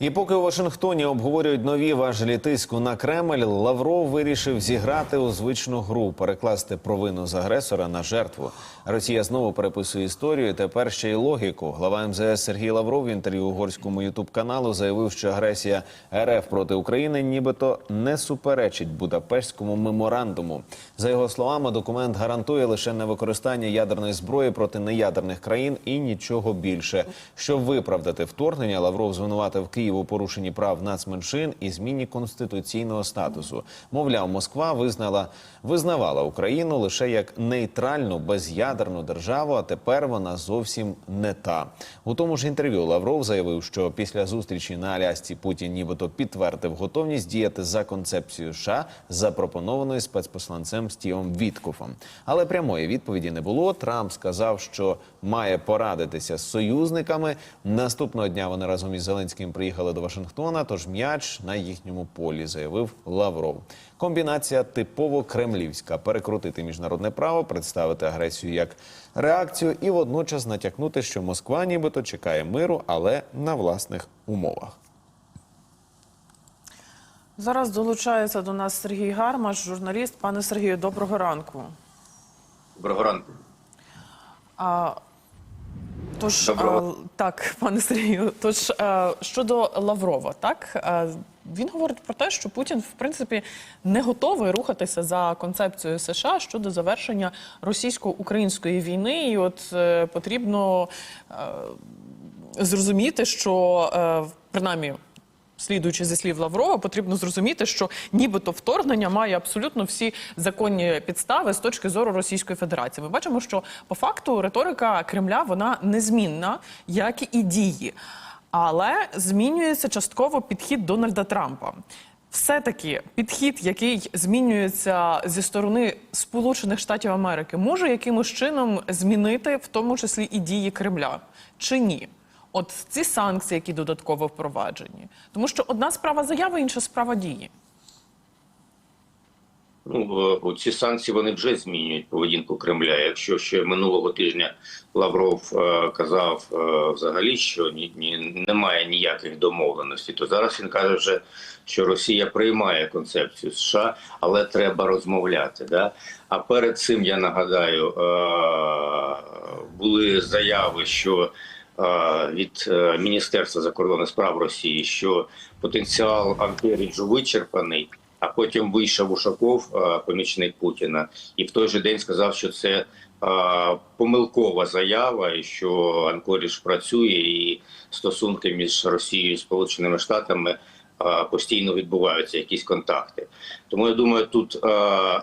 І поки у Вашингтоні обговорюють нові важелі тиску на Кремль, Лавров вирішив зіграти у звичну гру, перекласти провину з агресора на жертву. Росія знову переписує історію. Тепер ще й логіку. Глава МЗС Сергій Лавров в інтерв'ю угорському ютуб каналу заявив, що агресія РФ проти України нібито не суперечить Будапештському меморандуму. За його словами, документ гарантує лише невикористання ядерної зброї проти неядерних країн і нічого більше. Щоб виправдати вторгнення, Лавров звинуватив Київ у порушенні прав нацменшин і зміні конституційного статусу. Мовляв, Москва визнала визнавала Україну лише як нейтральну безядерну державу. А тепер вона зовсім не та. У тому ж інтерв'ю Лавров заявив, що після зустрічі на Алясці Путін нібито підтвердив готовність діяти за концепцією США, запропонованою спецпосланцем Стівом Віткофом. Але прямої відповіді не було. Трамп сказав, що має порадитися з союзниками. Наступного дня вони разом із Зеленським приїхали до Вашингтона. Тож м'яч на їхньому полі, заявив Лавров. Комбінація типово кремлівська: перекрутити міжнародне право, представити агресію як реакцію і водночас натякнути, що Москва нібито чекає миру, але на власних умовах. Зараз долучається до нас Сергій Гармаш, журналіст. Пане Сергію, доброго ранку. Доброго ранку. А, тож, Доброго. а, так, пане Сергію, тож а, щодо Лаврова, так а, він говорить про те, що Путін в принципі не готовий рухатися за концепцією США щодо завершення російсько-української війни, і от е, потрібно е, зрозуміти, що е, принаймні. Слідуючи зі слів Лаврова, потрібно зрозуміти, що нібито вторгнення має абсолютно всі законні підстави з точки зору Російської Федерації. Ми бачимо, що по факту риторика Кремля вона незмінна, як і дії, але змінюється частково підхід Дональда Трампа. Все-таки підхід, який змінюється зі сторони Сполучених Штатів Америки, може якимось чином змінити, в тому числі і дії Кремля, чи ні? От ці санкції, які додатково впроваджені, тому що одна справа заяви, інша справа дії. Ну ці санкції вони вже змінюють поведінку Кремля. Якщо ще минулого тижня Лавров е, казав е, взагалі, що ні, ні немає ніяких домовленостей, то зараз він каже, вже, що Росія приймає концепцію США, але треба розмовляти. Да? А перед цим я нагадаю, е, були заяви, що від е, Міністерства закордонних справ Росії, що потенціал антиріджу вичерпаний. А потім вийшов Ушаков, е, помічник Путіна, і в той же день сказав, що це е, помилкова заява, і що Анкоріж працює, і стосунки між Росією і Сполученими Штатами е, постійно відбуваються якісь контакти. Тому я думаю, тут е,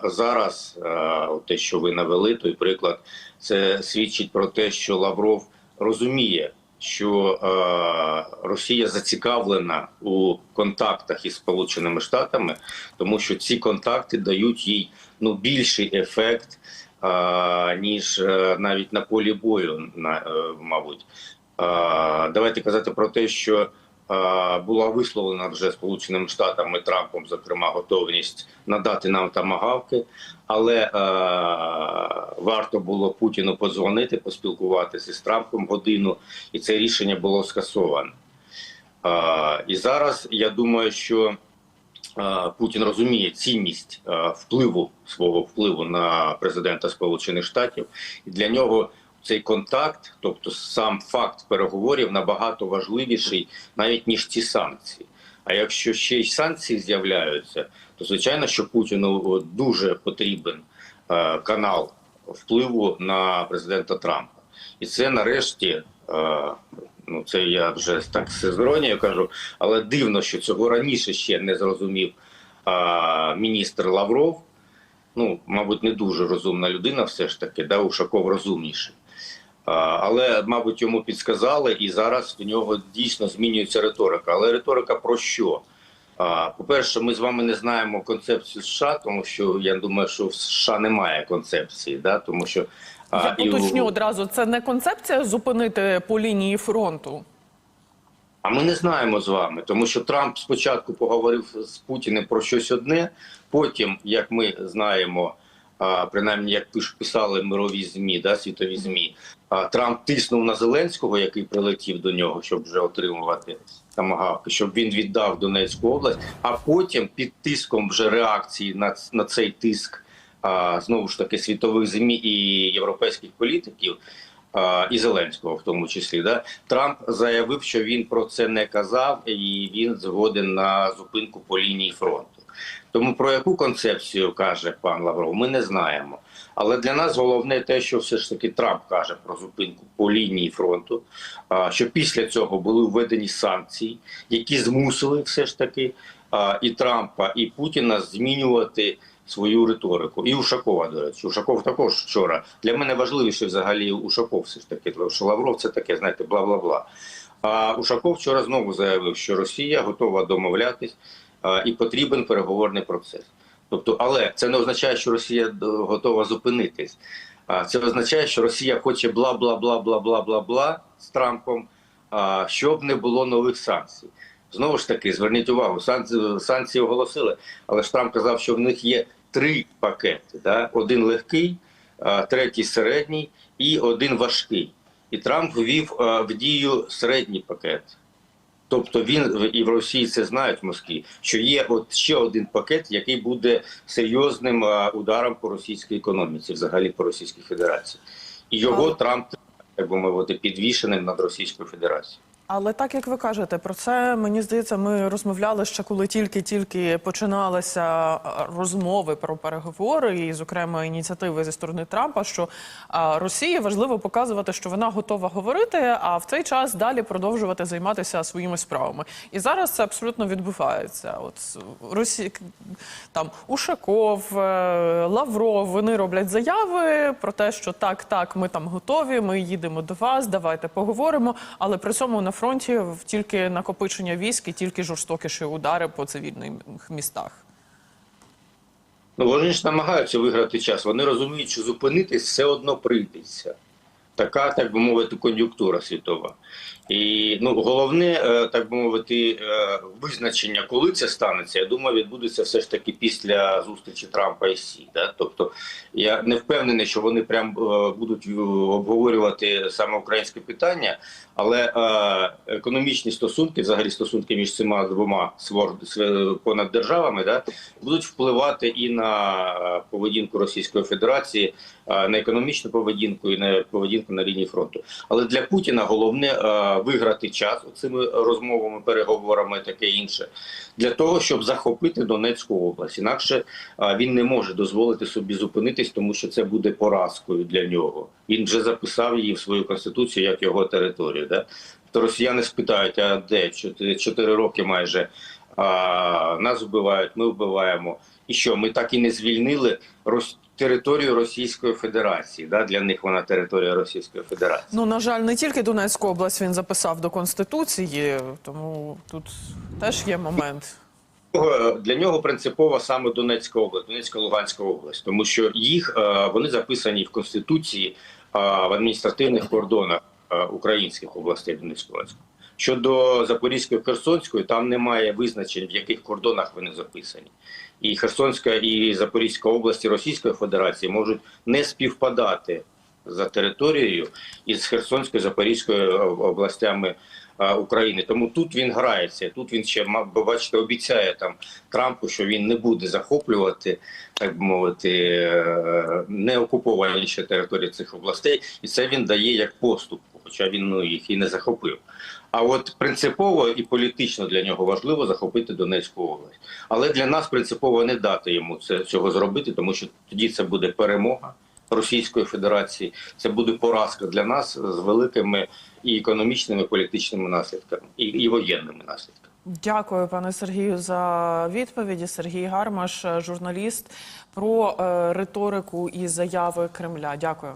зараз е, те, що ви навели, той приклад, це свідчить про те, що Лавров розуміє, що е, Росія зацікавлена у контактах із Сполученими Штатами, тому що ці контакти дають їй ну більший ефект, е, ніж е, навіть на полі бою, на, е, мабуть. Е, давайте казати про те, що була висловлена вже Сполученими Штатами Трампом, зокрема, готовність надати нам тамагавки, але е, варто було Путіну подзвонити, поспілкуватися з Трампом годину, і це рішення було скасоване. Е, і зараз я думаю, що е, Путін розуміє цінність е, впливу свого впливу на президента Сполучених Штатів, і для нього цей контакт, тобто сам факт переговорів, набагато важливіший навіть ніж ці санкції. А якщо ще й санкції з'являються, то звичайно, що Путіну дуже потрібен е, канал впливу на президента Трампа, і це нарешті. Е, Ну, це я вже так з іронією кажу, але дивно, що цього раніше ще не зрозумів а, міністр Лавров. Ну, мабуть, не дуже розумна людина, все ж таки, да, Ушаков розумніший. Але, мабуть, йому підсказали, і зараз в нього дійсно змінюється риторика. Але риторика про що? По-перше, ми з вами не знаємо концепцію США, тому що я думаю, що в США немає концепції, да, тому що Я і уточню одразу, це не концепція зупинити по лінії фронту. А ми не знаємо з вами, тому що Трамп спочатку поговорив з Путіним про щось одне. Потім, як ми знаємо, принаймні як писали мирові змі, да, світові змі, Трамп тиснув на Зеленського, який прилетів до нього, щоб вже отримувати тамагавки, щоб він віддав Донецьку область, а потім під тиском вже реакції на, на цей тиск знову ж таки світових ЗМІ і європейських політиків. І Зеленського, в тому числі, да Трамп заявив, що він про це не казав, і він згоден на зупинку по лінії фронту. Тому про яку концепцію каже пан Лавров, ми не знаємо. Але для нас головне те, що все ж таки Трамп каже про зупинку по лінії фронту, що після цього були введені санкції, які змусили все ж таки і Трампа, і Путіна змінювати свою риторику. І Ушакова, до речі, Ушаков також вчора. Для мене важливіше взагалі Ушаков все ж таки, що Лавров це таке, знаєте, бла-бла-бла. А Ушаков вчора знову заявив, що Росія готова домовлятись і потрібен переговорний процес. Тобто, але це не означає, що Росія е, готова зупинитись. А це означає, що Росія хоче бла бла бла бла бла бла бла з Трампом, щоб не було нових санкцій. Знову ж таки, зверніть увагу, санкції оголосили, але ж Трамп казав, що в них є три пакети: да? один легкий, третій середній і один важкий. І Трамп ввів в дію середній пакет. Тобто він і в Росії це знають в Москві, що є от ще один пакет, який буде серйозним ударом по російській економіці, взагалі по Російській Федерації, і його Трамп би мовити підвішеним над Російською Федерацією. Але так як ви кажете, про це мені здається, ми розмовляли ще коли тільки-тільки починалися розмови про переговори, і, зокрема, ініціативи зі сторони Трампа, що Росії важливо показувати, що вона готова говорити, а в цей час далі продовжувати займатися своїми справами. І зараз це абсолютно відбувається. От Росі... там Ушаков, е, Лавров, вони роблять заяви про те, що так, так, ми там готові, ми їдемо до вас, давайте поговоримо. Але при цьому на фронті тільки накопичення військ і тільки жорстокіші удари по цивільних містах. Ну вони ж намагаються виграти час. Вони розуміють, що зупинитись все одно прийдеться. Така, так би мовити, кон'юнктура світова. І ну, головне, е, так би мовити, е, визначення, коли це станеться, я думаю, відбудеться все ж таки після зустрічі Трампа і Сі. Да? Тобто я не впевнений, що вони прям е, будуть обговорювати саме українське питання, але економічні стосунки, взагалі стосунки між цими двома понад державами, да, будуть впливати і на поведінку Російської Федерації, на економічну поведінку і на поведінку на лінії фронту. Але для Путіна головне е, виграти час цими розмовами, переговорами, таке інше, для того, щоб захопити Донецьку область. Інакше е, він не може дозволити собі зупинитись, тому що це буде поразкою для нього. Він вже записав її в свою конституцію як його територію. Да? То росіяни спитають, а де чотири, роки майже а, нас вбивають, ми вбиваємо. І що ми так і не звільнили. Територію Російської Федерації. Да? Для них вона територія Російської Федерації. Ну на жаль, не тільки Донецьку область він записав до конституції, тому тут теж є момент. Для нього принципова саме Донецька область, Донецька Луганська область, тому що їх е, вони записані в конституції е, в адміністративних кордонах е, українських областей Донецької. Щодо Запорізької Херсонської, там немає визначень, в яких кордонах вони записані. І Херсонська і Запорізька області Російської Федерації можуть не співпадати за територією із Херсонською Запорізькою областями України. Тому тут він грається. Тут він ще бачите, обіцяє там Трампу, що він не буде захоплювати, так би мовити, е, не окуповані ще території цих областей, і це він дає як поступку, хоча він ну, їх і не захопив. А от принципово і політично для нього важливо захопити Донецьку область. Але для нас принципово не дати йому це цього зробити, тому що тоді це буде перемога. Російської Федерації це буде поразка для нас з великими і економічними, і політичними наслідками, і, і воєнними наслідками. Дякую, пане Сергію, за відповіді. Сергій Гармаш, журналіст, про е, риторику і заяви Кремля. Дякую.